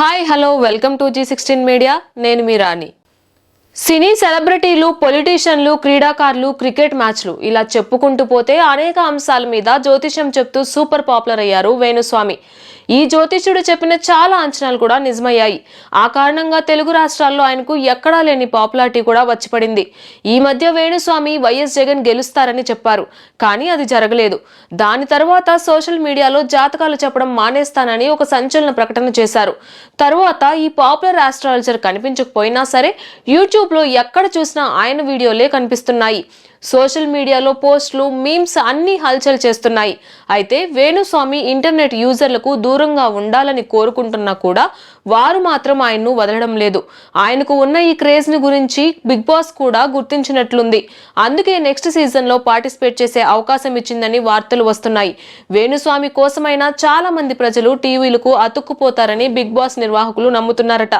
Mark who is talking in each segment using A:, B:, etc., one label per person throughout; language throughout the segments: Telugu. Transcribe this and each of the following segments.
A: Hi hello welcome to G sixteen media నేను మీ రాణి. సినీ సెలబ్రిటీలు పొలిటీషియన్లు క్రీడాకారులు క్రికెట్ మ్యాచ్లు ఇలా చెప్పుకుంటూ పోతే అనేక అంశాల మీద జ్యోతిషం చెప్తూ సూపర్ పాపులర్ అయ్యారు వేణుస్వామి. ఈ జ్యోతిష్యుడు చెప్పిన చాలా అంచనాలు కూడా నిజమయ్యాయి. ఆ కారణంగా తెలుగు రాష్ట్రాల్లో ఆయనకు ఎక్కడా లేని పాపులారిటీ కూడా వచ్చిపడింది ఈ మధ్య వేణుస్వామి వైఎస్ జగన్ గెలుస్తారని చెప్పారు. కానీ అది జరగలేదు. దాని తర్వాత సోషల్ మీడియాలో జాతకాలు చెప్పడం మానేస్తానని ఒక సంచలన ప్రకటన చేశారు. తరువాత ఈ పాపులర్ ఆస్ట్రాలజర్ కనిపించకపోయినా సరే యూట్యూబ్ యూట్యూబ్లో ఎక్కడ చూసినా ఆయన వీడియోలే కనిపిస్తున్నాయి. సోషల్ మీడియాలో పోస్టులు మీమ్స్ అన్ని హల్చల్ చేస్తున్నాయి. అయితే వేణుస్వామి ఇంటర్నెట్ యూజర్లకు దూరంగా ఉండాలని కోరుకుంటున్నా కూడా వారు మాత్రం ఆయన్ను వదలడం లేదు. ఆయనకు ఉన్న ఈ క్రేజ్ని గురించి బిగ్ బాస్ కూడా గుర్తించినట్లుంది. అందుకే నెక్స్ట్ సీజన్లో పార్టిసిపేట్ చేసే అవకాశం ఇచ్చిందని వార్తలు వస్తున్నాయి. వేణుస్వామి కోసమైనా చాలా మంది ప్రజలు టీవీలకు అతుక్కుపోతారని బిగ్ బాస్ నిర్వాహకులు నమ్ముతున్నారట.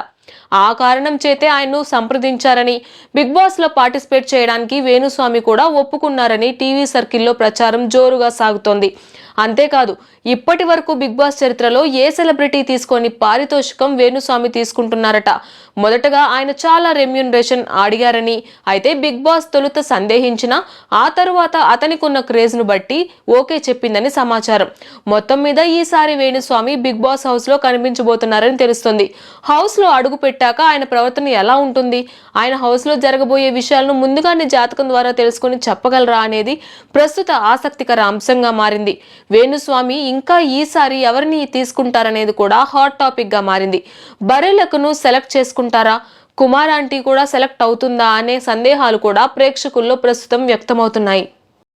A: ఆ కారణం చేతే ఆయన్ను సంప్రదించారని బిగ్ బాస్లో పార్టిసిపేట్ చేయడానికి వేణుస్వామి కూడా ఒప్పుకున్నారని టీవీ సర్కిల్లో ప్రచారం జోరుగా సాగుతోంది. అంతేకాదు ఇప్పటి వరకు బిగ్ బాస్ చరిత్రలో ఏ సెలబ్రిటీ తీసుకొని పారితోషికం వేణుస్వామి తీసుకుంటున్నారట? మొదటగా ఆయన చాలా రెమ్యూనరేషన్ అడిగారని అయితే బిగ్ బాస్ తొలుత సందేహించిన ఆ తరువాత అతనికున్న క్రేజ్ను బట్టి ఓకే చెప్పిందని సమాచారం. మొత్తం మీద ఈసారి వేణుస్వామి బిగ్ బాస్ హౌస్లో కనిపించబోతున్నారని తెలుస్తుంది. హౌస్లో అడుగు పెట్టాక ఆయన ప్రవర్తన ఎలా ఉంటుంది? ఆయన హౌస్లో జరగబోయే విషయాలను ముందుగానే జాతకం ద్వారా తెలుసుకుని చెప్పగలరా అనేది ప్రస్తుత ఆసక్తికర అంశంగా మారింది. వేణుస్వామి ఇంకా ఈసారి ఎవరిని తీసుకుంటారనేది కూడా హాట్ టాపిక్గా మారింది. బరెలకును సెలెక్ట్ చేసుకుంటారా? కుమార్ ఆంటీ కూడా సెలెక్ట్ అవుతుందా అనే సందేహాలు కూడా ప్రేక్షకుల్లో ప్రస్తుతం వ్యక్తమవుతున్నాయి.